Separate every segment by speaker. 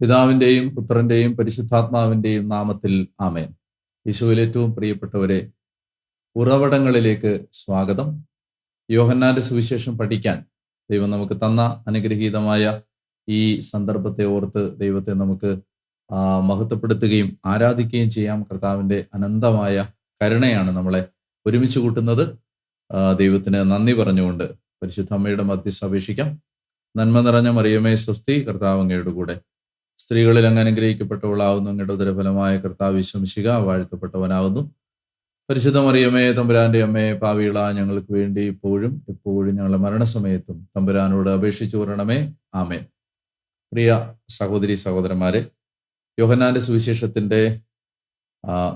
Speaker 1: പിതാവിന്റെയും പുത്രന്റെയും പരിശുദ്ധാത്മാവിന്റെയും നാമത്തിൽ ആമേൻ. യേശുവിൽ ഏറ്റവും പ്രിയപ്പെട്ടവരെ ഉറവിടങ്ങളിലേക്ക് സ്വാഗതം. യോഹന്നാന്റെ സുവിശേഷം പഠിക്കാൻ ദൈവം നമുക്ക് തന്ന അനുഗ്രഹീതമായ ഈ സന്ദർഭത്തെ ഓർത്ത് ദൈവത്തെ നമുക്ക് മഹത്വപ്പെടുത്തുകയും ആരാധിക്കുകയും ചെയ്യാം. കർത്താവിന്റെ അനന്തമായ കരുണയാണ് നമ്മളെ ഒരുമിച്ച് കൂട്ടുന്നത്. ദൈവത്തിന് നന്ദി പറഞ്ഞുകൊണ്ട് പരിശുദ്ധ അമ്മയുടെ മധ്യസ്ഥ അപേക്ഷിക്കാം. നന്മ നിറഞ്ഞ മറിയമേ സ്വസ്തി കർത്താവ് അങ്ങയുടെ കൂടെ സ്ത്രീകളിൽ അങ്ങ് അനുഗ്രഹിക്കപ്പെട്ടവളാവുന്നു. അങ്ങയുടെ ഉദരഫലമായ കർത്താവ് വിശ്വംശിക വാഴ്ത്തപ്പെട്ടവനാവുന്നു. പരിശുദ്ധ മറിയമേ തമ്പുരാന്റെ അമ്മയെ പാവികള ഞങ്ങൾക്ക് വേണ്ടി ഇപ്പോഴും എപ്പോഴും ഞങ്ങളുടെ മരണസമയത്തും തമ്പുരാനോട് അപേക്ഷിച്ചു വരണമേ. ആമേ പ്രിയ സഹോദരി സഹോദരന്മാരെ യോഹന്നാന്റെ സുവിശേഷത്തിന്റെ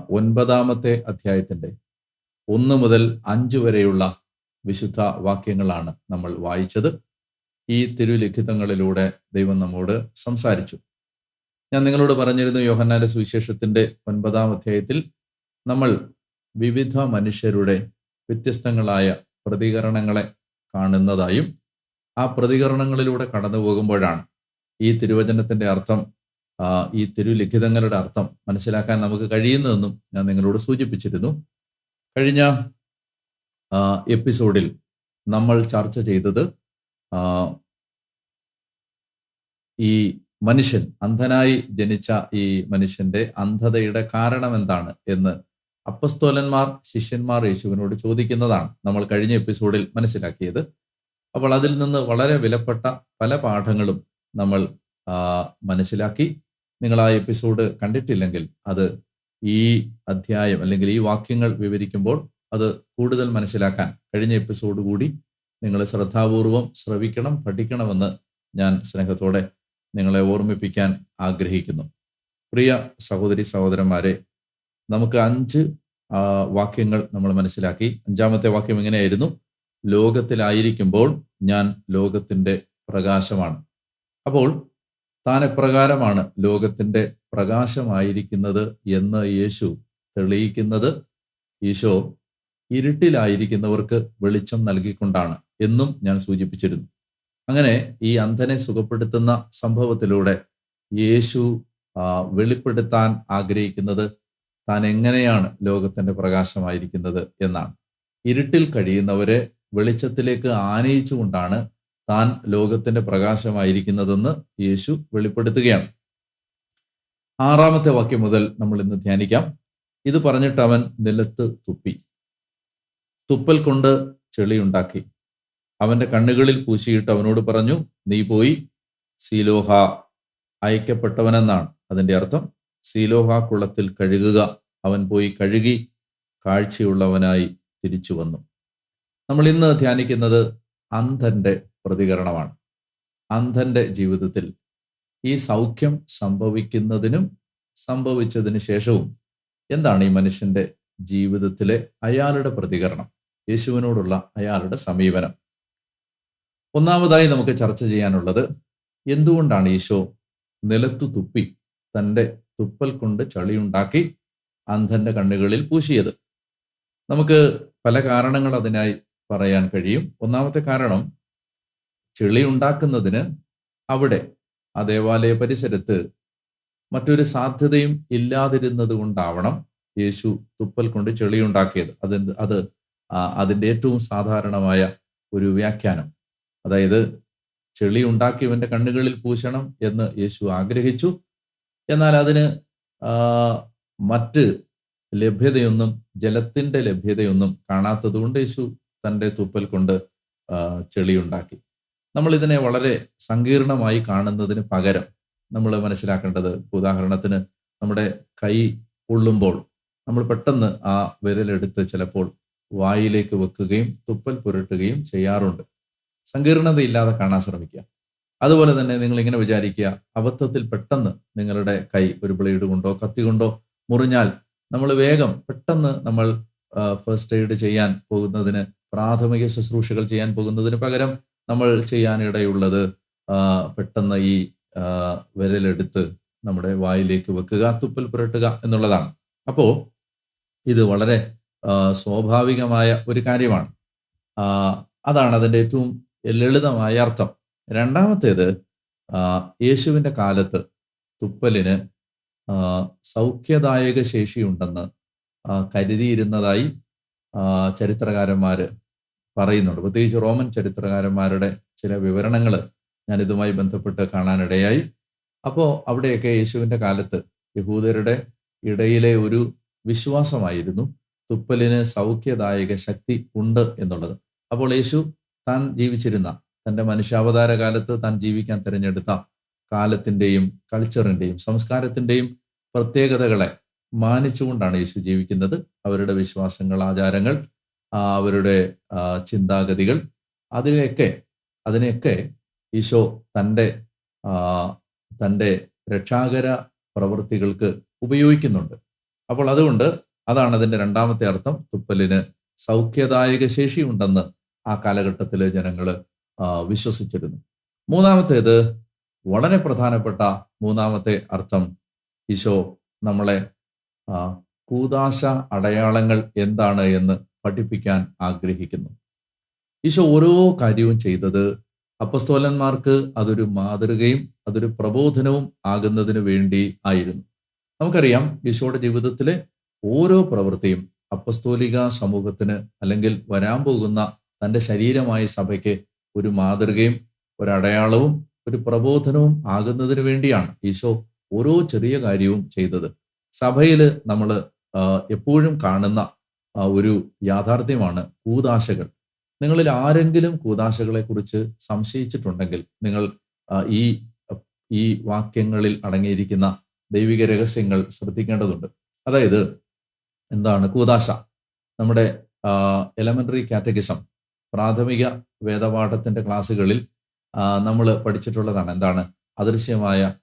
Speaker 1: ഒൻപതാമത്തെ അധ്യായത്തിന്റെ ഒന്ന് മുതൽ അഞ്ച് വരെയുള്ള വിശുദ്ധ വാക്യങ്ങളാണ് നമ്മൾ വായിച്ചത്. ഈ തിരുലിഖിതങ്ങളിലൂടെ ദൈവം നമ്മോട് സംസാരിച്ചു. ഞാൻ നിങ്ങളോട് പറഞ്ഞിരുന്നു യോഹന്നാന്റെ സുവിശേഷത്തിന്റെ ഒൻപതാം അധ്യായത്തിൽ നമ്മൾ വിവിധ മനുഷ്യരുടെ വ്യത്യസ്തങ്ങളായ പ്രതികരണങ്ങളെ കാണുന്നതായും ആ പ്രതികരണങ്ങളിലൂടെ കടന്നു പോകുമ്പോഴാണ് ഈ തിരുവചനത്തിന്റെ അർത്ഥം ഈ തിരുലിഖിതങ്ങളുടെ അർത്ഥം മനസ്സിലാക്കാൻ നമുക്ക് കഴിയുന്നതെന്നും ഞാൻ നിങ്ങളോട് സൂചിപ്പിച്ചിരുന്നു. കഴിഞ്ഞ എപ്പിസോഡിൽ നമ്മൾ ചർച്ച ചെയ്തത് ഈ മനുഷ്യൻ അന്ധനായി ജനിച്ച ഈ മനുഷ്യന്റെ അന്ധതയുടെ കാരണം എന്താണ് എന്ന് അപ്പസ്തോലന്മാർ ശിഷ്യന്മാർ യേശുവിനോട് ചോദിക്കുന്നതാണ് നമ്മൾ കഴിഞ്ഞ എപ്പിസോഡിൽ മനസ്സിലാക്കിയത്. അപ്പോൾ അതിൽ നിന്ന് വളരെ വിലപ്പെട്ട പല പാഠങ്ങളും നമ്മൾ മനസ്സിലാക്കി. നിങ്ങൾ ആ എപ്പിസോഡ് കണ്ടിട്ടില്ലെങ്കിൽ അത് ഈ അധ്യായം അല്ലെങ്കിൽ ഈ വാക്യങ്ങൾ വിവരിക്കുമ്പോൾ അത് കൂടുതൽ മനസ്സിലാക്കാൻ കഴിഞ്ഞ എപ്പിസോഡ് കൂടി നിങ്ങൾ ശ്രദ്ധാപൂർവം ശ്രവിക്കണം പഠിക്കണമെന്ന് ഞാൻ സ്നേഹത്തോടെ നിങ്ങളെ ഓർമ്മിപ്പിക്കാൻ ആഗ്രഹിക്കുന്നു. പ്രിയ സഹോദരി സഹോദരന്മാരെ നമുക്ക് അഞ്ച് വാക്യങ്ങൾ നമ്മൾ മനസ്സിലാക്കി. അഞ്ചാമത്തെ വാക്യം ഇങ്ങനെയായിരുന്നു. ലോകത്തിലായിരിക്കുമ്പോൾ ഞാൻ ലോകത്തിന്റെ പ്രകാശമാണ്. അപ്പോൾ താൻ എപ്രകാരമാണ് ലോകത്തിന്റെ പ്രകാശമായിരിക്കുന്നത് എന്ന് യേശു തെളിയിക്കുന്നത്. ഈശോ ഇരുട്ടിലായിരിക്കുന്നവർക്ക് വെളിച്ചം നൽകിക്കൊണ്ടാണ് എന്നും ഞാൻ സൂചിപ്പിച്ചിരുന്നു. അങ്ങനെ ഈ അന്ധനെ സുഖപ്പെടുത്തുന്ന സംഭവത്തിലൂടെ യേശു വെളിപ്പെടുത്താൻ ആഗ്രഹിക്കുന്നത് താൻ എങ്ങനെയാണ് ലോകത്തിന്റെ പ്രകാശമായിരിക്കുന്നത് എന്നാണ്. ഇരുട്ടിൽ കഴിയുന്നവരെ വെളിച്ചത്തിലേക്ക് ആനയിച്ചുകൊണ്ടാണ് താൻ ലോകത്തിന്റെ പ്രകാശമായിരിക്കുന്നതെന്ന് യേശു വെളിപ്പെടുത്തുകയാണ്. ആറാമത്തെ വാക്യം മുതൽ നമ്മൾ ഇന്ന് ധ്യാനിക്കാം. ഇത് പറഞ്ഞിട്ട് അവൻ നിലത്ത് തുപ്പി. തുപ്പൽ കൊണ്ട് ചെളിയുണ്ടാക്കി. അവന്റെ കണ്ണുകളിൽ പൂശിയിട്ട് അവനോട് പറഞ്ഞു നീ പോയി സീലോഹ അയക്കപ്പെട്ടവനെന്നാണ്. അതിന്റെ അർത്ഥം സീലോഹ കുളത്തിൽ കഴുകുക. അവൻ പോയി കഴുകി കാഴ്ചയുള്ളവനായി തിരിച്ചു വന്നു. നമ്മൾ ഇന്ന് ധ്യാനിക്കുന്നത് അന്ധന്റെ പ്രതികരണമാണ്. അന്ധന്റെ ജീവിതത്തിൽ ഈ സൗഖ്യം സംഭവിക്കുന്നതിനും സംഭവിച്ചതിന് ശേഷവും എന്താണ് ഈ മനുഷ്യന്റെ ജീവിതത്തിലെ അയാളുടെ പ്രതികരണം? യേശുവിനോടുള്ള അയാളുടെ സമീപനം. ഒന്നാമതായി നമുക്ക് ചർച്ച ചെയ്യാനുള്ളത് എന്തുകൊണ്ടാണ് ഈശോ നിലത്തു തുപ്പി തന്റെ തുപ്പൽ കൊണ്ട് ചളിയുണ്ടാക്കി അന്ധന്റെ കണ്ണുകളിൽ പൂശിയത്? നമുക്ക് പല കാരണങ്ങൾ അതിനായി പറയാൻ കഴിയും. ഒന്നാമത്തെ കാരണം ചെളി ഉണ്ടാക്കുന്നതിന് അവിടെ ആ ദേവാലയ പരിസരത്ത് മറ്റൊരു സാധ്യതയും ഇല്ലാതിരുന്നത് കൊണ്ടാവണം യേശു തുപ്പൽ കൊണ്ട് ചെളി ഉണ്ടാക്കിയത് അത് അത് അതിന്റെ ഏറ്റവും സാധാരണമായ ഒരു വ്യാഖ്യാനം. അതായത് ചെളി ഉണ്ടാക്കിയവന്റെ കണ്ണുകളിൽ പൂശണം എന്ന് യേശു ആഗ്രഹിച്ചു. എന്നാൽ അതിന് മറ്റ് ലഭ്യതയൊന്നും ജലത്തിന്റെ ലഭ്യതയൊന്നും കാണാത്തത് കൊണ്ട് യേശു തന്റെ തുപ്പൽ കൊണ്ട് ചെളി ചെളിയുണ്ടാക്കി നമ്മൾ ഇതിനെ വളരെ സങ്കീർണമായി കാണുന്നതിന് പകരം നമ്മൾ മനസ്സിലാക്കേണ്ടത് ഉദാഹരണത്തിന് നമ്മുടെ കൈ ഉള്ളുമ്പോൾ നമ്മൾ പെട്ടെന്ന് ആ വിരലെടുത്ത് ചിലപ്പോൾ വായിലേക്ക് വെക്കുകയും തുപ്പൽ പുരട്ടുകയും ചെയ്യാറുണ്ട്. സങ്കീർണതയില്ലാതെ കാണാൻ ശ്രമിക്കുക. അതുപോലെ തന്നെ നിങ്ങൾ ഇങ്ങനെ വിചാരിക്കുക അബദ്ധത്തിൽ പെട്ടെന്ന് നിങ്ങളുടെ കൈ ഒരു ബ്ലേഡ് കൊണ്ടോ കത്തി കൊണ്ടോ മുറിഞ്ഞാൽ നമ്മൾ വേഗം പെട്ടെന്ന് നമ്മൾ ഫസ്റ്റ് എയ്ഡ് ചെയ്യാൻ പോകുന്നതിന് പ്രാഥമിക ശുശ്രൂഷകൾ ചെയ്യാൻ പോകുന്നതിന് പകരം നമ്മൾ ചെയ്യാനിടയുള്ളത് പെട്ടെന്ന് ഈ വിരലെടുത്ത് നമ്മുടെ വായിലേക്ക് വെക്കുക തുപ്പൽ പുരട്ടുക എന്നുള്ളതാണ്. അപ്പോൾ ഇത് വളരെ സ്വാഭാവികമായ ഒരു കാര്യമാണ്. അതാണ് അതിന്റെ ഏറ്റവും ലളിതമായ അർത്ഥം. രണ്ടാമത്തേത് യേശുവിന്റെ കാലത്ത് തുപ്പലിന് സൗഖ്യദായക ശേഷിയുണ്ടെന്ന് കരുതിയിരുന്നതായി ചരിത്രകാരന്മാർ പറയുന്നുണ്ട്. പ്രത്യേകിച്ച് റോമൻ ചരിത്രകാരന്മാരുടെ ചില വിവരണങ്ങൾ ഞാൻ ഇതുമായി ബന്ധപ്പെട്ട് കാണാനിടയായി. അപ്പോൾ അവിടെയൊക്കെ യേശുവിന്റെ കാലത്ത് യഹൂദരുടെ ഇടയിലെ ഒരു വിശ്വാസമായിരുന്നു തുപ്പലിന് സൗഖ്യദായക ശക്തി ഉണ്ട് എന്നുള്ളത്. അപ്പോൾ യേശു താൻ ജീവിച്ചിരുന്ന. തന്റെ മനുഷ്യാവതാര കാലത്ത് താൻ ജീവിക്കാൻ തിരഞ്ഞെടുത്ത. കാലത്തിന്റെയും കൾച്ചറിന്റെയും സംസ്കാരത്തിന്റെയും പ്രത്യേകതകളെ മാനിച്ചുകൊണ്ടാണ് യേശു ജീവിക്കുന്നത്. അവരുടെ വിശ്വാസങ്ങൾ ആചാരങ്ങൾ അവരുടെ ചിന്താഗതികൾ അതിനെയൊക്കെ അതിനെയൊക്കെ ഈശോ തന്റെ തന്റെ രക്ഷാകര പ്രവൃത്തികൾക്ക് ഉപയോഗിക്കുന്നുണ്ട്. അപ്പോൾ അതുകൊണ്ട് അതാണ് അതിന്റെ രണ്ടാമത്തെ അർത്ഥം. തുപ്പലിന് സൗഖ്യദായക ശേഷിയുണ്ടെന്ന് ആ കാലഘട്ടത്തിലെ ജനങ്ങൾ വിശ്വസിച്ചിരുന്നു. മൂന്നാമത്തേത് വളരെ പ്രധാനപ്പെട്ട മൂന്നാമത്തെ അർത്ഥം ഈശോ നമ്മളെ കൂതാശ അടയാളങ്ങൾ എന്താണ് എന്ന് പഠിപ്പിക്കാൻ ആഗ്രഹിക്കുന്നു. ഈശോ ഓരോ കാര്യവും ചെയ്തത് അപ്പസ്തോലന്മാർക്ക് അതൊരു മാതൃകയും അതൊരു പ്രബോധനവും ആകുന്നതിന് വേണ്ടി ആയിരുന്നു. നമുക്കറിയാം ഈശോയുടെ ജീവിതത്തിലെ ഓരോ പ്രവൃത്തിയും അപ്പസ്തോലിക സമൂഹത്തിന് അല്ലെങ്കിൽ വരാൻ പോകുന്ന തന്റെ ശരീരമായി സഭയ്ക്ക് ഒരു മാതൃകയും ഒരടയാളവും ഒരു പ്രബോധനവും ആകുന്നതിന് വേണ്ടിയാണ് ഈശോ ഓരോ ചെറിയ കാര്യവും ചെയ്തത്. സഭയിൽ നമ്മൾ എപ്പോഴും കാണുന്ന ഒരു യാഥാർത്ഥ്യമാണ് കൂതാശകൾ. നിങ്ങളിൽ ആരെങ്കിലും കൂതാശകളെ കുറിച്ച് സംശയിച്ചിട്ടുണ്ടെങ്കിൽ നിങ്ങൾ ഈ ഈ വാക്യങ്ങളിൽ അടങ്ങിയിരിക്കുന്ന ദൈവിക രഹസ്യങ്ങൾ ശ്രദ്ധിക്കേണ്ടതുണ്ട്. അതായത് എന്താണ് കൂതാശ? നമ്മുടെ എലമെന്ററി കാറ്റഗിസം പ്രാഥമിക വേദപാഠത്തിന്റെ ക്ലാസ്സുകളിൽ നമ്മൾ പഠിച്ചിട്ടുള്ളതാണ്. എന്താണ്? അദൃശ്യമായ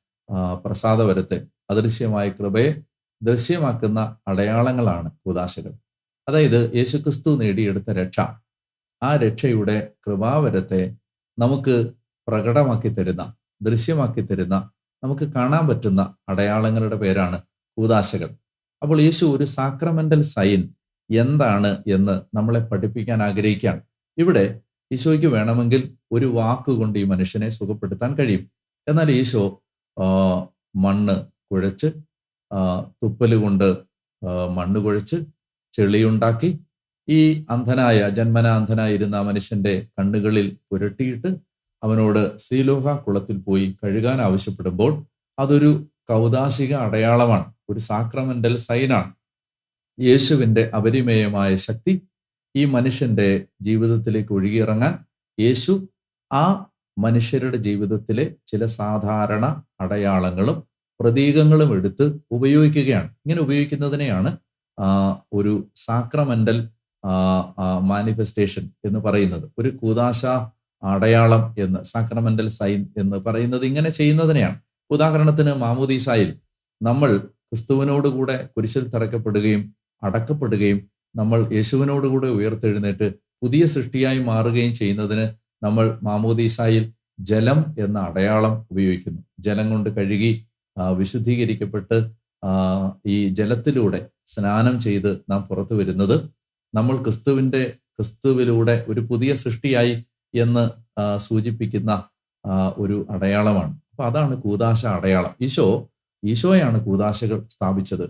Speaker 1: പ്രസാദവരത്തെ അദൃശ്യമായ കൃപയെ ദൃശ്യമാക്കുന്ന അടയാളങ്ങളാണ് കൂതാശകൾ അതായത് യേശുക്രിസ്തു നേടിയെടുത്ത രക്ഷ. ആ രക്ഷയുടെ കൃപാവരത്തെ നമുക്ക് പ്രകടമാക്കി തരുന്ന ദൃശ്യമാക്കി തരുന്ന നമുക്ക് കാണാൻ പറ്റുന്ന അടയാളങ്ങളുടെ പേരാണ് കൂതാശകൾ അപ്പോൾ യേശു ഒരു സാക്രമെന്റൽ സൈൻ എന്താണ് എന്ന് നമ്മളെ പഠിപ്പിക്കാൻ ആഗ്രഹിക്കുകയാണ്. ഇവിടെ ഈശോയ്ക്ക് വേണമെങ്കിൽ ഒരു വാക്കുകൊണ്ട് ഈ മനുഷ്യനെ സുഖപ്പെടുത്താൻ കഴിയും. എന്നാൽ ഈശോ മണ്ണ് കുഴച്ച് തുപ്പൽ കൊണ്ട് മണ്ണ് കുഴച്ച് ചെളിയുണ്ടാക്കി ഈ അന്ധനായ ജന്മന അന്ധനായിരുന്ന മനുഷ്യന്റെ കണ്ണുകളിൽ പുരട്ടിയിട്ട് അവനോട് സീലോഹ കുളത്തിൽ പോയി കഴുകാൻ ആവശ്യപ്പെടുമ്പോൾ അതൊരു കൗതാശിക അടയാളമാണ് ഒരു സാക്രമെന്റൽ സൈനാണ് യേശുവിന്റെ അപരിമേയമായ ശക്തി ഈ മനുഷ്യന്റെ ജീവിതത്തിലേക്ക് ഒഴുകിയിറങ്ങാൻ യേശു ആ മനുഷ്യരുടെ ജീവിതത്തിലെ ചില സാധാരണ അടയാളങ്ങളും പ്രതീകങ്ങളും എടുത്ത് ഉപയോഗിക്കുകയാണ്. ഇങ്ങനെ ഉപയോഗിക്കുന്നതിനെയാണ് ഒരു സാക്രമെന്റൽ മാനിഫെസ്റ്റേഷൻ എന്ന് പറയുന്നത്. ഒരു കൂതാശ അടയാളം എന്ന് സാക്രമെന്റൽ സൈൻ എന്ന് പറയുന്നത് ഇങ്ങനെ ചെയ്യുന്നതിനെയാണ്. ഉദാഹരണത്തിന് മാമൂദീസായിൽ നമ്മൾ ക്രിസ്തുവിനോടുകൂടെ കുരിശിൽ തറക്കപ്പെടുകയും അടക്കപ്പെടുകയും നമ്മൾ യേശുവിനോടുകൂടെ ഉയർത്തെഴുന്നേറ്റ് പുതിയ സൃഷ്ടിയായി മാറുകയും ചെയ്യുന്നതിന് നമ്മൾ മാമോദീസായിൽ ജലം എന്ന അടയാളം ഉപയോഗിക്കുന്നു. ജലം കൊണ്ട് കഴുകി വിശുദ്ധീകരിക്കപ്പെട്ട് ഈ ജലത്തിലൂടെ സ്നാനം ചെയ്ത് നാം പുറത്തു വരുന്നത് നമ്മൾ ക്രിസ്തുവിന്റെ ക്രിസ്തുവിലൂടെ ഒരു പുതിയ സൃഷ്ടിയായി എന്ന് സൂചിപ്പിക്കുന്ന ഒരു അടയാളമാണ്. അപ്പൊ അതാണ് കൂതാശ അടയാളം. ഈശോ ഈശോയാണ് കൂതാശകൾ സ്ഥാപിച്ചത്.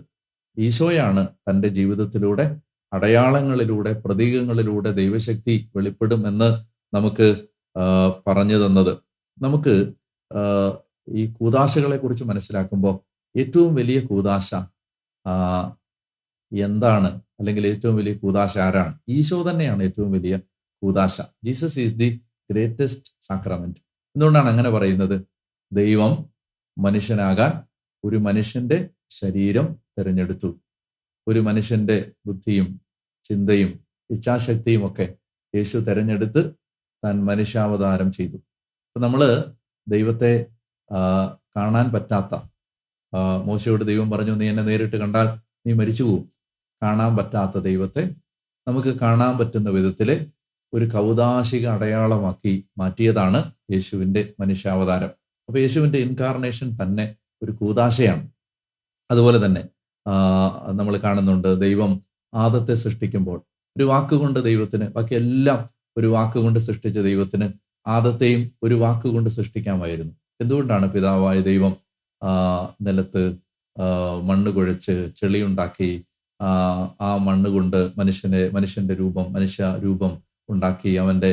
Speaker 1: ഈശോയാണ് തന്റെ ജീവിതത്തിലൂടെ അടയാളങ്ങളിലൂടെ പ്രതീകങ്ങളിലൂടെ ദൈവശക്തി വെളിപ്പെടുമെന്ന് നമുക്ക് പറഞ്ഞു തന്നത്. നമുക്ക് ഈ കൂതാശകളെ കുറിച്ച് മനസ്സിലാക്കുമ്പോൾ ഏറ്റവും വലിയ കൂതാശ എന്താണ്? അല്ലെങ്കിൽ ഏറ്റവും വലിയ കൂതാശ ആരാണ്? ഈശോ തന്നെയാണ് ഏറ്റവും വലിയ കൂതാശ Jesus is the greatest sacrament. എന്തുകൊണ്ടാണ് അങ്ങനെ പറയുന്നത്? ദൈവം മനുഷ്യനാകാൻ ഒരു മനുഷ്യന്റെ ശരീരം തിരഞ്ഞെടുത്തു. ഒരു മനുഷ്യന്റെ ബുദ്ധിയും ചിന്തയും ഇച്ഛാശക്തിയും ഒക്കെ യേശു തെരഞ്ഞെടുത്ത് താൻ മനുഷ്യാവതാരം ചെയ്തു. അപ്പൊ നമ്മൾ ദൈവത്തെ കാണാൻ പറ്റാത്ത മോശയോട് ദൈവം പറഞ്ഞു നീ എന്നെ നേരിട്ട് കണ്ടാൽ നീ മരിച്ചു പോകും കാണാൻ പറ്റാത്ത ദൈവത്തെ നമുക്ക് കാണാൻ പറ്റുന്ന വിധത്തിൽ ഒരു കൗതാശിക അടയാളമാക്കി മാറ്റിയതാണ് യേശുവിന്റെ മനുഷ്യാവതാരം. അപ്പൊ യേശുവിന്റെ ഇൻകാർണേഷൻ തന്നെ ഒരു കൂതാശയാണ്. അതുപോലെ തന്നെ നമ്മൾ കാണുന്നുണ്ട്. ദൈവം ആദത്തെ സൃഷ്ടിക്കുമ്പോൾ ഒരു വാക്കുകൊണ്ട് ദൈവത്തിന് ബാക്കി എല്ലാം ഒരു വാക്കുകൊണ്ട് സൃഷ്ടിച്ച ദൈവത്തിന് ആദത്തെയും ഒരു വാക്കുകൊണ്ട് സൃഷ്ടിക്കാമായിരുന്നു. എന്തുകൊണ്ടാണ് പിതാവായ ദൈവം നിലത്ത് മണ്ണ് കുഴച്ച് ചെളിയുണ്ടാക്കി ആ മണ്ണ് കൊണ്ട് മനുഷ്യനെ മനുഷ്യന്റെ രൂപം മനുഷ്യ രൂപം ഉണ്ടാക്കി അവന്റെ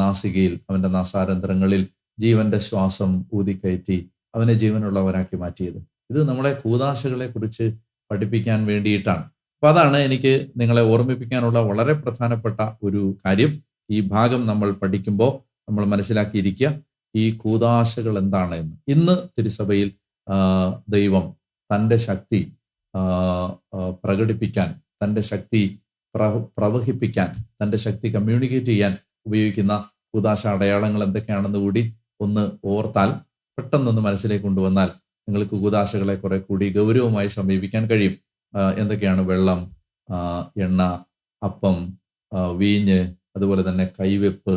Speaker 1: നാസികയിൽ അവന്റെ നാസാരന്ധ്രങ്ങളിൽ ജീവന്റെ ശ്വാസം ഊതിക്കയറ്റി അവനെ ജീവനുള്ളവരാക്കി മാറ്റിയത്? ഇത് നമ്മളെ കൂതാശകളെ കുറിച്ച് പഠിപ്പിക്കാൻ വേണ്ടിയിട്ടാണ്. അപ്പൊ അതാണ് എനിക്ക് നിങ്ങളെ ഓർമ്മിപ്പിക്കാനുള്ള വളരെ പ്രധാനപ്പെട്ട ഒരു കാര്യം. ഈ ഭാഗം നമ്മൾ പഠിക്കുമ്പോൾ നമ്മൾ മനസ്സിലാക്കിയിരിക്കുക ഈ കൂതാശകൾ എന്താണ് എന്ന് ഇന്ന് തിരുസഭയിൽ ദൈവം തന്റെ ശക്തി പ്രകടിപ്പിക്കാൻ തന്റെ ശക്തി പ്രവഹിപ്പിക്കാൻ തന്റെ ശക്തി കമ്മ്യൂണിക്കേറ്റ് ചെയ്യാൻ ഉപയോഗിക്കുന്ന കൂതാശ അടയാളങ്ങൾ എന്തൊക്കെയാണെന്ന് കൂടി ഒന്ന് ഓർത്താൽ പെട്ടെന്നൊന്ന് മനസ്സിലേക്ക് കൊണ്ടുവന്നാൽ നിങ്ങൾക്ക് കുകുദാശകളെ കുറെ കൂടി ഗൗരവമായി സമീപിക്കാൻ കഴിയും. എന്തൊക്കെയാണ് വെള്ളം എണ്ണ അപ്പം വീഞ്ഞ് അതുപോലെ തന്നെ കൈവെപ്പ്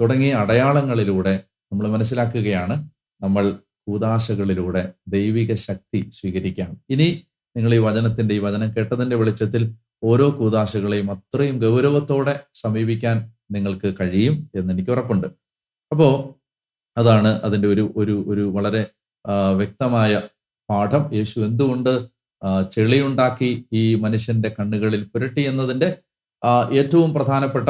Speaker 1: തുടങ്ങിയ അടയാളങ്ങളിലൂടെ നമ്മൾ മനസ്സിലാക്കുകയാണ്. നമ്മൾ കൂതാശകളിലൂടെ ദൈവിക ശക്തി സ്വീകരിക്കാം ഇനി നിങ്ങൾ ഈ വചനത്തിന്റെ ഈ വചനം കേട്ടതിന്റെ വെളിച്ചത്തിൽ ഓരോ കൂതാശകളെയും അത്രയും ഗൗരവത്തോടെ സമീപിക്കാൻ നിങ്ങൾക്ക് കഴിയും എന്ന് എനിക്ക് ഉറപ്പുണ്ട്. അപ്പോ അതാണ് അതിന്റെ ഒരു ഒരു ഒരു വളരെ വ്യക്തമായ പാഠം. യേശു എന്തുകൊണ്ട് ചെളിയുണ്ടാക്കി ഈ മനുഷ്യന്റെ കണ്ണുകളിൽ പുരട്ടി എന്നതിന്റെ ഏറ്റവും പ്രധാനപ്പെട്ട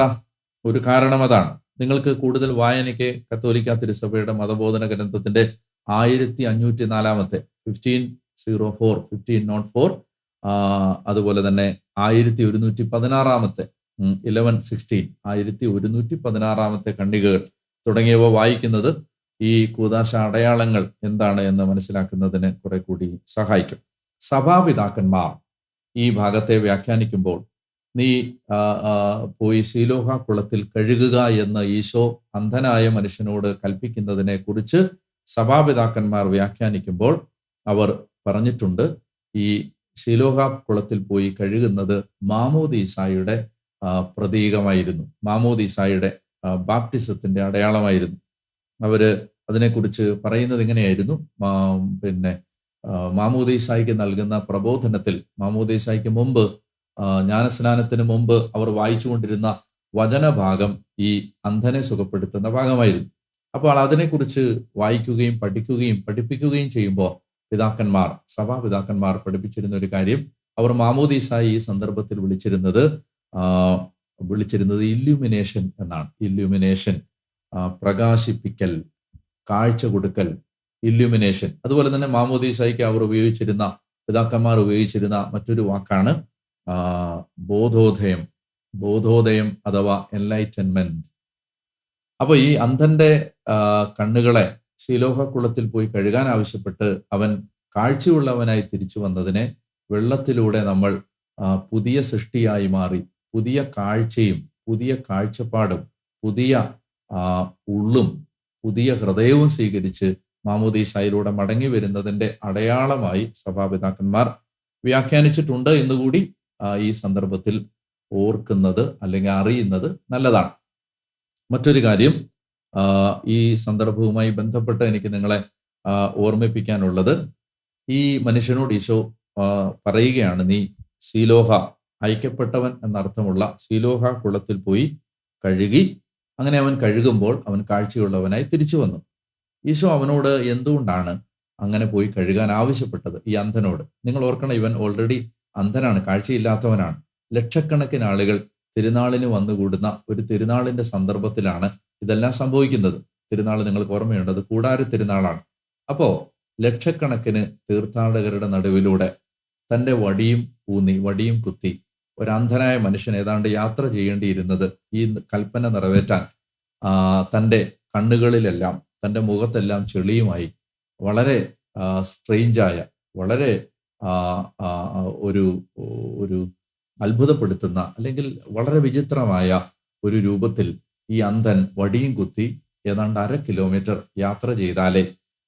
Speaker 1: ഒരു കാരണം അതാണ്. നിങ്ങൾക്ക് കൂടുതൽ വായനയ്ക്ക് കത്തോലിക്ക തിരുസഭയുടെ മതബോധന ഗ്രന്ഥത്തിന്റെ ആയിരത്തി അഞ്ഞൂറ്റി നാലാമത്തെ fifteen zero four fifteen note four അതുപോലെ തന്നെ ആയിരത്തി ഒരുന്നൂറ്റി പതിനാറാമത്തെ ഇലവൻ സിക്സ്റ്റീൻ ആയിരത്തി ഒരുന്നൂറ്റി പതിനാറാമത്തെ ഖണ്ഡികകൾ തുടങ്ങിയവ വായിക്കുന്നത് ഈ കൂതാശ അടയാളങ്ങൾ എന്താണ് എന്ന് മനസ്സിലാക്കുന്നതിന് കുറെ കൂടി സഹായിക്കും. സഭാപിതാക്കന്മാർ ഈ ഭാഗത്തെ വ്യാഖ്യാനിക്കുമ്പോൾ നീ പോയി ശീലോഹ കുളത്തിൽ കഴുകുക എന്ന് ഈശോ അന്ധനായ മനുഷ്യനോട് കൽപ്പിക്കുന്നതിനെ കുറിച്ച് സഭാപിതാക്കന്മാർ വ്യാഖ്യാനിക്കുമ്പോൾ അവർ പറഞ്ഞിട്ടുണ്ട് ഈ ശീലോഹ കുളത്തിൽ പോയി കഴുകുന്നത് മാമോദീസായുടെ പ്രതീകമായിരുന്നു. മാമോദീസായുടെ ബാപ്റ്റിസത്തിന്റെ അടയാളമായിരുന്നു. അവർ അതിനെക്കുറിച്ച് പറയുന്നത് ഇങ്ങനെയായിരുന്നു മാ- പിന്നെ മാമോദീസായിക്ക് നൽകുന്ന പ്രബോധനത്തിൽ മാമോദീസായിക്ക് മുമ്പ് ജ്ഞാനസ്നാനത്തിന് മുമ്പ് അവർ വായിച്ചുകൊണ്ടിരുന്ന വചനഭാഗം ഈ അന്ധനെ സുഖപ്പെടുത്തുന്ന ഭാഗമായിരുന്നു. അപ്പോൾ അതിനെക്കുറിച്ച് വായിക്കുകയും പഠിക്കുകയും പഠിപ്പിക്കുകയും ചെയ്യുമ്പോൾ പിതാക്കന്മാർ സഭാപിതാക്കന്മാർ പഠിപ്പിച്ചിരുന്ന ഒരു കാര്യം അവർ മാമോദീസായി ഈ സന്ദർഭത്തിൽ വിളിച്ചിരുന്നത് വിളിച്ചിരുന്നത് ഇല്യൂമിനേഷൻ എന്നാണ്. ഇല്യൂമിനേഷൻ പ്രകാശിപ്പിക്കൽ കാഴ്ച കൊടുക്കൽ ഇല്യൂമിനേഷൻ അതുപോലെ തന്നെ മാമോദീസായിക്ക് അവർ ഉപയോഗിച്ചിരുന്ന പിതാക്കന്മാർ ഉപയോഗിച്ചിരുന്ന മറ്റൊരു വാക്കാണ് ബോധോദയം. ബോധോദയം അഥവാ എൻലൈറ്റൻമെന്റ് അപ്പൊ ഈ അന്ധന്റെ കണ്ണുകളെ ശീലോഹക്കുളത്തിൽ പോയി കഴുകാൻ ആവശ്യപ്പെട്ട് അവൻ കാഴ്ചയുള്ളവനായി തിരിച്ചു വന്നതിനെ വെള്ളത്തിലൂടെ നമ്മൾ പുതിയ സൃഷ്ടിയായി മാറി പുതിയ കാഴ്ചയും പുതിയ കാഴ്ചപ്പാടും പുതിയ ഉള്ളും പുതിയ ഹൃദയവും സ്വീകരിച്ച് മാമോദീസായിലൂടെ മടങ്ങി വരുന്നതിന്റെ അടയാളമായി സഭാപിതാക്കന്മാർ വ്യാഖ്യാനിച്ചിട്ടുണ്ട് എന്നുകൂടി ഈ സന്ദർഭത്തിൽ ഓർക്കുന്നത് അല്ലെങ്കിൽ അറിയുന്നത് നല്ലതാണ്. മറ്റൊരു കാര്യം ഈ സന്ദർഭവുമായി ബന്ധപ്പെട്ട് എനിക്ക് നിങ്ങളെ ഓർമ്മിപ്പിക്കാനുള്ളത്. ഈ മനുഷ്യനോട് ഈശോ പറയുകയാണ് നീ ശീലോഹ അയക്കപ്പെട്ടവൻ എന്നർത്ഥമുള്ള ശീലോഹ കുളത്തിൽ പോയി കഴുകി അങ്ങനെ അവൻ കഴുകുമ്പോൾ അവൻ കാഴ്ചയുള്ളവനായി തിരിച്ചു വന്നു. ഈശോ അവനോട് എന്തുകൊണ്ടാണ് അങ്ങനെ പോയി കഴുകാൻ ആവശ്യപ്പെട്ടത്? ഈ അന്ധനോട്. നിങ്ങൾ ഓർക്കണം ഇവൻ ഓൾറെഡി അന്ധനാണ് കാഴ്ചയില്ലാത്തവനാണ്. ലക്ഷക്കണക്കിന് ആളുകൾ തിരുനാളിന് വന്നുകൂടുന്ന ഒരു തിരുനാളിന്റെ സന്ദർഭത്തിലാണ് ഇതെല്ലാം സംഭവിക്കുന്നത്. തിരുനാൾ നിങ്ങൾക്ക് ഓർമ്മയുണ്ട് അത് കൂടാര തിരുനാളാണ്. അപ്പോ ലക്ഷക്കണക്കിന് തീർത്ഥാടകരുടെ നടുവിലൂടെ തന്റെ വടിയും ഊന്നി വടിയും കുത്തി ഒരു അന്ധനായ മനുഷ്യൻ ഏതാണ്ട് യാത്ര ചെയ്യേണ്ടിയിരുന്നത് ഈ കൽപ്പന നിറവേറ്റാൻ തന്റെ കണ്ണുകളിലെല്ലാം തന്റെ മുഖത്തെല്ലാം ചെളിയുമായി വളരെ സ്ട്രെയിഞ്ചായ വളരെ ഒരു ഒരു അത്ഭുതപ്പെടുത്തുന്ന അല്ലെങ്കിൽ വളരെ വിചിത്രമായ ഒരു രൂപത്തിൽ ഈ അന്ധൻ വടിയും കുത്തി ഏതാണ്ട് അര കിലോമീറ്റർ യാത്ര ചെയ്താലേ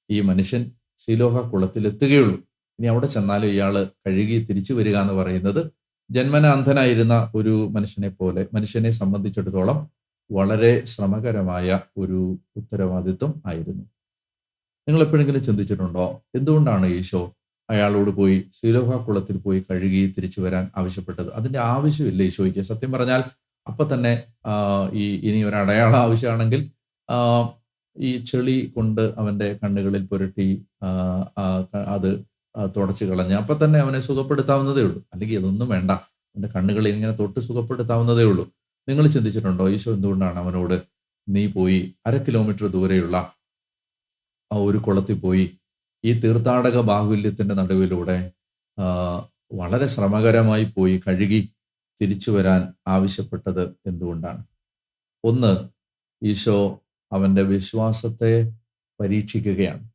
Speaker 1: ഈ മനുഷ്യൻ സിലോഹ കുളത്തിൽ എത്തുകയുള്ളൂ ഇനി അവിടെ ചെന്നാലും ഇയാൾ കഴുകി തിരിച്ചു വരിക എന്ന് പറയുന്നത് ജന്മന അന്ധനായിരുന്ന ഒരു മനുഷ്യനെ പോലെ മനുഷ്യനെ സംബന്ധിച്ചിടത്തോളം വളരെ ശ്രമകരമായ ഒരു ഉത്തരവാദിത്വം ആയിരുന്നു. നിങ്ങൾ എപ്പോഴെങ്കിലും ചിന്തിച്ചിട്ടുണ്ടോ? എന്തുകൊണ്ടാണ് ഈശോ അയാളോട് പോയി ശീലോഹ കുളത്തിൽ പോയി കഴുകി തിരിച്ചു വരാൻ ആവശ്യപ്പെട്ടത്? അതിന്റെ ആവശ്യമില്ല ഈശോയ്ക്ക്. സത്യം പറഞ്ഞാൽ അപ്പൊ തന്നെ ഈ ഇനി ഒരു അടയാളം ആവശ്യമാണെങ്കിൽ ഈ ചെളി കൊണ്ട് അവന്റെ കണ്ണുകളിൽ പുരട്ടി അത് തുടച്ച് കളഞ്ഞ്. അപ്പൊ തന്നെ അവനെ സുഖപ്പെടുത്താവുന്നതേ ഉള്ളൂ. അല്ലെങ്കിൽ ഇതൊന്നും വേണ്ട. അവന്റെ കണ്ണുകളിൽ ഇങ്ങനെ തൊട്ട് സുഖപ്പെടുത്താവുന്നതേ ഉള്ളൂ. നിങ്ങൾ ചിന്തിച്ചിട്ടുണ്ടോ ഈശോ എന്തുകൊണ്ടാണ് അവനോട് നീ പോയി അര കിലോമീറ്റർ ദൂരെയുള്ള ആ ഒരു കുളത്തിൽ പോയി ഈ തീർത്ഥാടക ബാഹുല്യത്തിന്റെ നടുവിലൂടെ വളരെ ശ്രമകരമായി പോയി കഴുകി തിരിച്ചു വരാൻ ആവശ്യപ്പെട്ടത് എന്തുകൊണ്ടാണ്? ഒന്ന് ഈശോ അവന്റെ വിശ്വാസത്തെ പരീക്ഷിക്കുകയാണ്.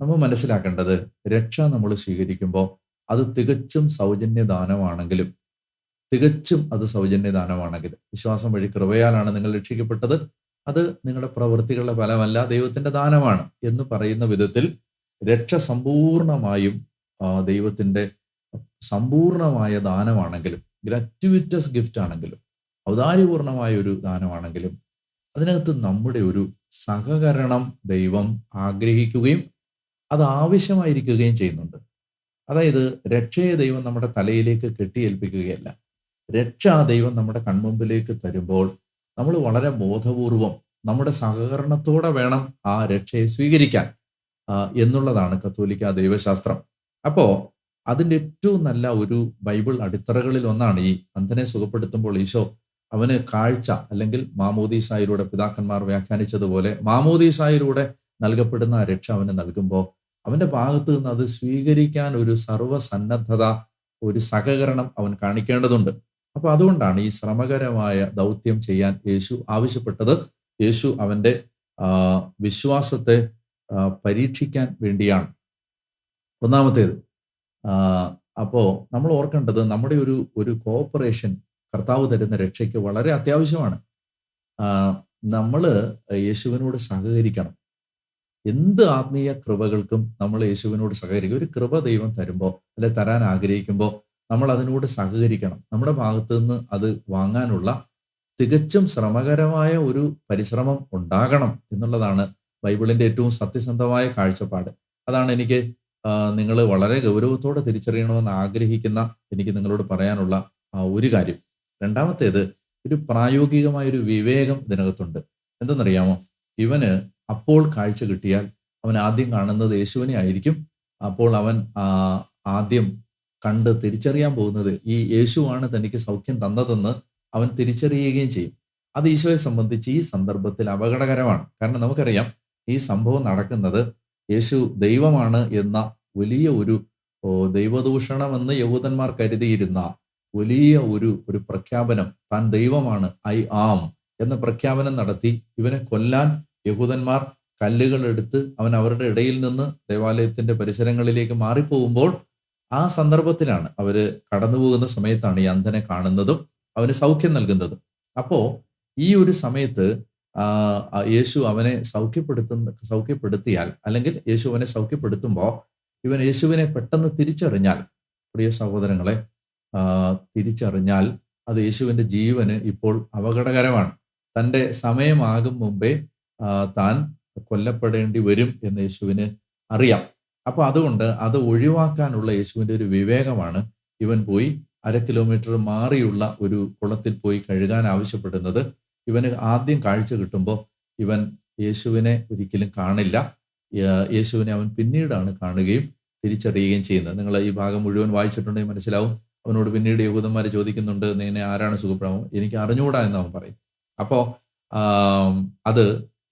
Speaker 1: നമ്മൾ മനസ്സിലാക്കേണ്ടത് രക്ഷ നമ്മൾ സ്വീകരിക്കുമ്പോൾ അത് തികച്ചും സൗജന്യദാനമാണെങ്കിലും തികച്ചും അത് സൗജന്യദാനമാണെങ്കിലും വിശ്വാസം വഴി കൃപയാലാണ് നിങ്ങൾ രക്ഷിക്കപ്പെട്ടത്. അത് നിങ്ങളുടെ പ്രവൃത്തികളുടെ ഫലമല്ല ദൈവത്തിന്റെ ദാനമാണ് എന്ന് പറയുന്ന വിധത്തിൽ രക്ഷ സമ്പൂർണമായും ദൈവത്തിന്റെ സമ്പൂർണമായ ദാനമാണെങ്കിലും ഗ്രാറ്റുവിറ്റസ് ഗിഫ്റ്റ് ആണെങ്കിലും ഔദാര്യപൂർണമായ ഒരു ദാനമാണെങ്കിലും അതിനകത്ത് നമ്മുടെ ഒരു സഹകരണം ദൈവം ആഗ്രഹിക്കുകയും അത് ആവശ്യമായിരിക്കുകയും ചെയ്യുന്നുണ്ട്. അതായത് രക്ഷയെ ദൈവം നമ്മുടെ തലയിലേക്ക് കെട്ടിയേൽപ്പിക്കുകയല്ല. രക്ഷ ദൈവം നമ്മുടെ കൺമുമ്പിലേക്ക് തരുമ്പോൾ നമ്മൾ വളരെ ബോധപൂർവം നമ്മുടെ സഹകരണത്തോടെ വേണം ആ രക്ഷയെ സ്വീകരിക്കാൻ എന്നുള്ളതാണ് കത്തോലിക്ക ദൈവശാസ്ത്രം. അപ്പോ അതിന്റെ ഏറ്റവും നല്ല ഒരു ബൈബിൾ അടിത്തറകളിൽ ഒന്നാണ് ഈ അന്ധനെ സുഖപ്പെടുത്തുമ്പോൾ ഈശോ അവന് കാഴ്ച അല്ലെങ്കിൽ മാമോദീസായിലൂടെ പിതാക്കന്മാർ വ്യാഖ്യാനിച്ചതുപോലെ മാമോദീസായിലൂടെ നൽകപ്പെടുന്ന രക്ഷ അവന് നൽകുമ്പോൾ അവന്റെ ഭാഗത്തു നിന്ന് അത് സ്വീകരിക്കാൻ ഒരു സർവസന്നദ്ധത ഒരു സഹകരണം അവൻ കാണിക്കേണ്ടതുണ്ട്. അപ്പൊ അതുകൊണ്ടാണ് ഈ ശ്രമകരമായ ദൗത്യം ചെയ്യാൻ യേശു ആവശ്യപ്പെട്ടത്. യേശു അവന്റെ വിശ്വാസത്തെ പരീക്ഷിക്കാൻ വേണ്ടിയാണ്. ഒന്നാമത്തേത് അപ്പോൾ അപ്പോ നമ്മൾ ഓർക്കേണ്ടത് നമ്മുടെ ഒരു ഒരു കോപ്പറേഷൻ കർത്താവ് തരുന്ന രക്ഷയ്ക്ക് വളരെ അത്യാവശ്യമാണ്. നമ്മൾ യേശുവിനോട് സഹകരിക്കണം. എന്ത് ആത്മീയ കൃപകൾക്കും നമ്മൾ യേശുവിനോട് സഹകരിക്കും. ഒരു കൃപ ദൈവം തരുമ്പോൾ അല്ലെ തരാൻ ആഗ്രഹിക്കുമ്പോൾ നമ്മൾ അതിനോട് സഹകരിക്കണം. നമ്മുടെ ഭാഗത്തു നിന്ന് അത് വാങ്ങാനുള്ള തികച്ചും ശ്രമകരമായ ഒരു പരിശ്രമം ഉണ്ടാകണം എന്നുള്ളതാണ് ബൈബിളിന്റെ ഏറ്റവും സത്യസന്ധമായ കാഴ്ചപ്പാട്. അതാണ് എനിക്ക് നിങ്ങൾ വളരെ ഗൗരവത്തോടെ തിരിച്ചറിയണമെന്ന് ആഗ്രഹിക്കുന്ന എനിക്ക് നിങ്ങളോട് പറയാനുള്ള ഒരു കാര്യം. രണ്ടാമത്തേത് ഒരു പ്രായോഗികമായ ഒരു വിവേകം ഇതിനകത്തുണ്ട്. എന്തെന്നറിയാമോ? ഇവന് അപ്പോൾ കാഴ്ച കിട്ടിയാൽ അവൻ ആദ്യം കാണുന്നത് യേശുവിനെ ആയിരിക്കും. അപ്പോൾ അവൻ ആദ്യം കണ്ട് തിരിച്ചറിയാൻ പോകുന്നത് ഈ യേശുവാണ് തനിക്ക് സൗഖ്യം തന്നതെന്ന് അവൻ തിരിച്ചറിയുകയും ചെയ്യും. അത് ഈശോയെ സംബന്ധിച്ച് ഈ സന്ദർഭത്തിൽ അപകടകരമാണ്. കാരണം നമുക്കറിയാം ഈ സംഭവം നടക്കുന്നത് യേശു ദൈവമാണ് എന്ന വലിയ ഒരു ദൈവദൂഷണമെന്ന് യഹൂദന്മാർ കരുതിയിരുന്ന വലിയ ഒരു ഒരു പ്രഖ്യാപനം താൻ ദൈവമാണ് ഐ ആം എന്ന പ്രഖ്യാപനം നടത്തി ഇവനെ കൊല്ലാൻ യഹൂദന്മാർ കല്ലുകൾ എടുത്ത് അവൻ അവരുടെ ഇടയിൽ നിന്ന് ദേവാലയത്തിന്റെ പരിസരങ്ങളിലേക്ക് മാറിപ്പോകുമ്പോൾ ആ സന്ദർഭത്തിലാണ് അവർ കടന്നു പോകുന്ന സമയത്താണ് ഈ അന്ധനെ കാണുന്നതും അവന് സൗഖ്യം നൽകുന്നതും. അപ്പോ ഈ ഒരു സമയത്ത് യേശു അവനെ സൗഖ്യപ്പെടുത്തുന്ന സൗഖ്യപ്പെടുത്തിയാൽ അല്ലെങ്കിൽ യേശു അവനെ സൗഖ്യപ്പെടുത്തുമ്പോൾ ഇവൻ യേശുവിനെ പെട്ടെന്ന് തിരിച്ചറിഞ്ഞാൽ പ്രിയ സഹോദരങ്ങളെ തിരിച്ചറിഞ്ഞാൽ അത് യേശുവിന്റെ ജീവന് ഇപ്പോൾ അപകടകരമാണ്. തന്റെ സമയമാകും മുമ്പേ താൻ കൊല്ലപ്പെടേണ്ടി വരും എന്ന് യേശുവിന് അറിയാം. അപ്പൊ അതുകൊണ്ട് അത് ഒഴിവാക്കാനുള്ള യേശുവിന്റെ ഒരു വിവേകമാണ് ഇവൻ പോയി അര കിലോമീറ്റർ മാറിയുള്ള ഒരു കുളത്തിൽ പോയി കഴുകാൻ ആവശ്യപ്പെടുന്നത്. ഇവന് ആദ്യം കാഴ്ച കിട്ടുമ്പോൾ ഇവൻ യേശുവിനെ ഒരിക്കലും കാണില്ല. യേശുവിനെ അവൻ പിന്നീടാണ് കാണുകയും തിരിച്ചറിയുകയും ചെയ്യുന്നത്. നിങ്ങൾ ഈ ഭാഗം മുഴുവൻ വായിച്ചിട്ടുണ്ടെങ്കിൽ മനസ്സിലാവും. അവനോട് പിന്നീട് യഹൂദന്മാർ ചോദിക്കുന്നുണ്ട് നിന്നെ ആരാണ് സുഖപ്രഭം എനിക്ക് അറിഞ്ഞുകൂടാ എന്ന് അവൻ പറയും. അപ്പോ അത്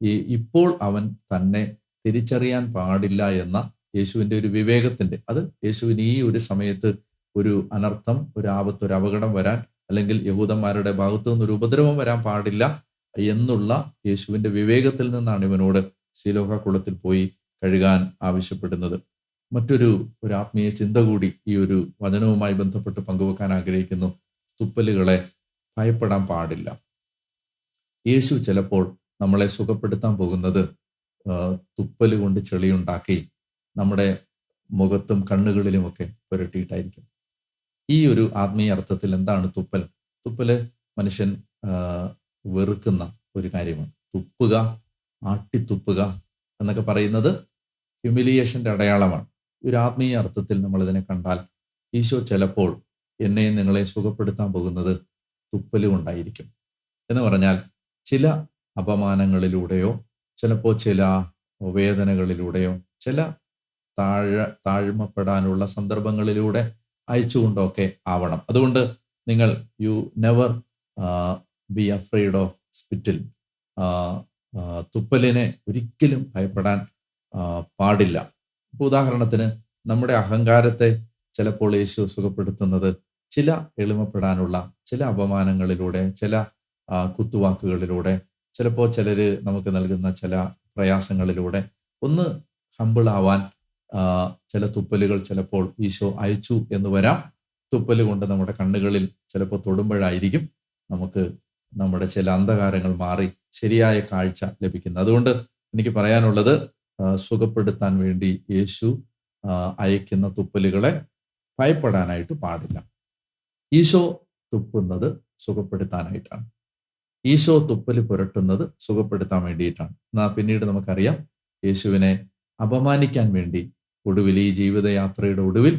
Speaker 1: ഇപ്പോൾ അവൻ തന്നെ തിരിച്ചറിയാൻ പാടില്ല എന്ന യേശുവിന്റെ ഒരു വിവേകത്തിന്റെ അത് യേശുവിന് ഈ ഒരു സമയത്ത് ഒരു അനർത്ഥം ഒരു ആപത്ത് ഒരു അപകടം വരാൻ അല്ലെങ്കിൽ യഹൂദന്മാരുടെ ഭാഗത്തു നിന്നൊരു ഉപദ്രവം വരാൻ പാടില്ല എന്നുള്ള യേശുവിന്റെ വിവേകത്തിൽ നിന്നാണ് ഇവനോട് ശീലോഹ കുളത്തിൽ പോയി കഴുകാൻ ആവശ്യപ്പെടുന്നത്. മറ്റൊരു ഒരു ആത്മീയ ചിന്ത കൂടി ഈ ഒരു വചനവുമായി ബന്ധപ്പെട്ട് പങ്കുവെക്കാൻ ആഗ്രഹിക്കുന്നു. തുപ്പലുകളെ ഭയപ്പെടാൻ പാടില്ല. യേശു ചിലപ്പോൾ നമ്മളെ സുഖപ്പെടുത്താൻ പോകുന്നത് തുപ്പൽ കൊണ്ട് ചെളിയുണ്ടാക്കി നമ്മുടെ മുഖത്തും കണ്ണുകളിലുമൊക്കെ പുരട്ടിയിട്ടായിരിക്കും. ഈ ഒരു ആത്മീയ അർത്ഥത്തിൽ എന്താണ് തുപ്പൽ? തുപ്പൽ മനുഷ്യൻ വെറുക്കുന്ന ഒരു കാര്യമാണ്. തുപ്പുക ആട്ടിത്തുപ്പുക എന്നൊക്കെ പറയുന്നത് ഹ്യൂമിലിയേഷന്റെ അടയാളമാണ്. ഒരു ആത്മീയ അർത്ഥത്തിൽ നമ്മൾ ഇതിനെ കണ്ടാൽ ഈശോ ചിലപ്പോൾ എന്നെയും നിങ്ങളെ സുഖപ്പെടുത്താൻ പോകുന്നത് തുപ്പലുകൊണ്ടായിരിക്കും എന്ന് പറഞ്ഞാൽ ചില അപമാനങ്ങളിലൂടെയോ ചിലപ്പോൾ ചില വേദനകളിലൂടെയോ ചില താഴ താഴ്മപ്പെടാനുള്ള സന്ദർഭങ്ങളിലൂടെ അയച്ചുകൊണ്ടൊക്കെ ആവണം. അതുകൊണ്ട് നിങ്ങൾ you never be afraid of spittle തുപ്പലിനെ ഒരിക്കലും ഭയപ്പെടാൻ പാടില്ല. ഇപ്പൊ ഉദാഹരണത്തിന് നമ്മുടെ അഹങ്കാരത്തെ ചിലപ്പോൾ യേശു സുഖപ്പെടുത്തുന്നത് ചില എളിമപ്പെടാനുള്ള ചില അപമാനങ്ങളിലൂടെ ചില കുത്തുവാക്കുകളിലൂടെ ചിലപ്പോൾ ചിലർ നമുക്ക് നൽകുന്ന ചില പ്രയാസങ്ങളിലൂടെ ഒന്ന് ഹമ്പിൾ ആവാൻ ചില തുപ്പലുകൾ ചിലപ്പോൾ ഈശോ അയച്ചു എന്ന് വരാം. തുപ്പൽ കൊണ്ട് നമ്മുടെ കണ്ണുകളിൽ ചിലപ്പോൾ തൊടുമ്പോഴായിരിക്കും നമുക്ക് നമ്മുടെ ചില അന്ധകാരങ്ങൾ മാറി ശരിയായ കാഴ്ച ലഭിക്കുന്നത്. അതുകൊണ്ട് എനിക്ക് പറയാനുള്ളത് സുഖപ്പെടുത്താൻ വേണ്ടി യേശു അയക്കുന്ന തുപ്പലുകളെ ഭയപ്പെടാനായിട്ട് പാടില്ല. ഈശോ തുപ്പുന്നത് സുഖപ്പെടുത്താനായിട്ടാണ്. ഈശോ തുപ്പൽ പുരട്ടുന്നത് സുഖപ്പെടുത്താൻ വേണ്ടിയിട്ടാണ്. എന്നാൽ പിന്നീട് നമുക്കറിയാം യേശുവിനെ അപമാനിക്കാൻ വേണ്ടി ഒടുവിൽ ഈ ജീവിതയാത്രയുടെ ഒടുവിൽ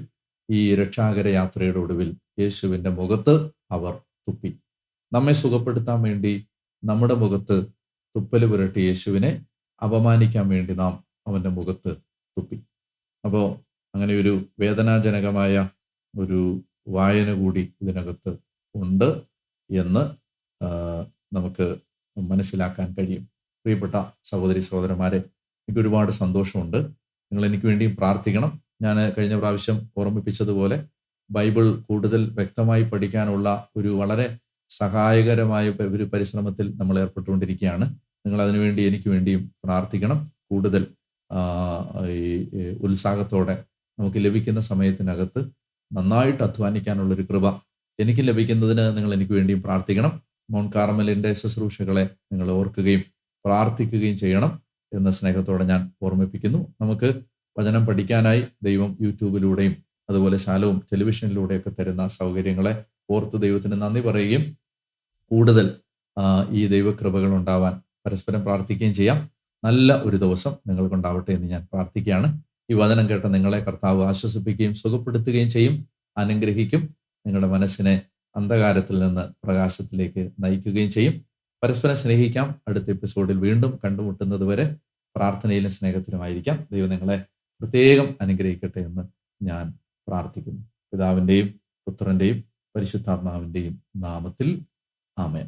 Speaker 1: ഈ രക്ഷാകര യാത്രയുടെ ഒടുവിൽ യേശുവിന്റെ മുഖത്ത് അവർ തുപ്പി. നമ്മെ സുഖപ്പെടുത്താൻ വേണ്ടി നമ്മുടെ മുഖത്ത് തുപ്പൽ പുരട്ടി യേശുവിനെ അപമാനിക്കാൻ വേണ്ടി നാം അവന്റെ മുഖത്ത് തുപ്പി. അപ്പോൾ അങ്ങനെ ഒരു വേദനാജനകമായ ഒരു വായന കൂടി ഇതിനകത്ത് ഉണ്ട് എന്ന് നമുക്ക് മനസ്സിലാക്കാൻ കഴിയും. പ്രിയപ്പെട്ട സഹോദരി സഹോദരന്മാരെ എനിക്ക് ഒരുപാട് സന്തോഷമുണ്ട്. നിങ്ങൾ എനിക്ക് വേണ്ടിയും പ്രാർത്ഥിക്കണം. ഞാൻ കഴിഞ്ഞ പ്രാവശ്യം ഓർമ്മിപ്പിച്ചതുപോലെ ബൈബിൾ കൂടുതൽ വ്യക്തമായി പഠിക്കാനുള്ള ഒരു വളരെ സഹായകരമായ ഒരു പരിശ്രമത്തിൽ നമ്മൾ ഏർപ്പെട്ടുകൊണ്ടിരിക്കുകയാണ്. നിങ്ങൾ അതിനുവേണ്ടി എനിക്ക് വേണ്ടിയും പ്രാർത്ഥിക്കണം. കൂടുതൽ ഈ ഉത്സാഹത്തോടെ നമുക്ക് ലഭിക്കുന്ന സമയത്തിനകത്ത് നന്നായിട്ട് അധ്വാനിക്കാനുള്ള ഒരു കൃപ എനിക്ക് ലഭിക്കുന്നതിന് നിങ്ങൾ എനിക്ക് വേണ്ടിയും പ്രാർത്ഥിക്കണം. മോൺ കാർമലിന്റെ ശുശ്രൂഷകളെ നിങ്ങൾ ഓർക്കുകയും പ്രാർത്ഥിക്കുകയും ചെയ്യണം എന്ന സ്നേഹത്തോടെ ഞാൻ ഓർമ്മിപ്പിക്കുന്നു. നമുക്ക് വചനം പഠിക്കാനായി ദൈവം യൂട്യൂബിലൂടെയും അതുപോലെ ശാലവും ടെലിവിഷനിലൂടെയൊക്കെ തരുന്ന സൗകര്യങ്ങളെ ഓർത്ത് ദൈവത്തിന് നന്ദി പറയുകയും കൂടുതൽ ഈ ദൈവകൃപകൾ ഉണ്ടാവാൻ പരസ്പരം പ്രാർത്ഥിക്കുകയും ചെയ്യാം. നല്ല ഒരു ദിവസം നിങ്ങൾക്കുണ്ടാവട്ടെ എന്ന് ഞാൻ പ്രാർത്ഥിക്കുകയാണ്. ഈ വചനം കേട്ട നിങ്ങളെ കർത്താവ് ആശ്വസിപ്പിക്കുകയും സുഖപ്പെടുത്തുകയും ചെയ്യും അനുഗ്രഹിക്കും. നിങ്ങളുടെ മനസ്സിനെ അന്ധകാരത്തിൽ നിന്ന് പ്രകാശത്തിലേക്ക് നയിക്കുകയും ചെയ്യും. പരസ്പരം സ്നേഹിക്കാം. അടുത്ത എപ്പിസോഡിൽ വീണ്ടും കണ്ടുമുട്ടുന്നത് വരെ പ്രാർത്ഥനയിലും സ്നേഹത്തിലുമായിരിക്കാം. ദൈവം നിങ്ങളെ പ്രത്യേകം അനുഗ്രഹിക്കട്ടെ എന്ന് ഞാൻ പ്രാർത്ഥിക്കുന്നു. പിതാവിന്റെയും പുത്രന്റെയും പരിശുദ്ധാത്മാവിന്റെയും നാമത്തിൽ ആമേൻ.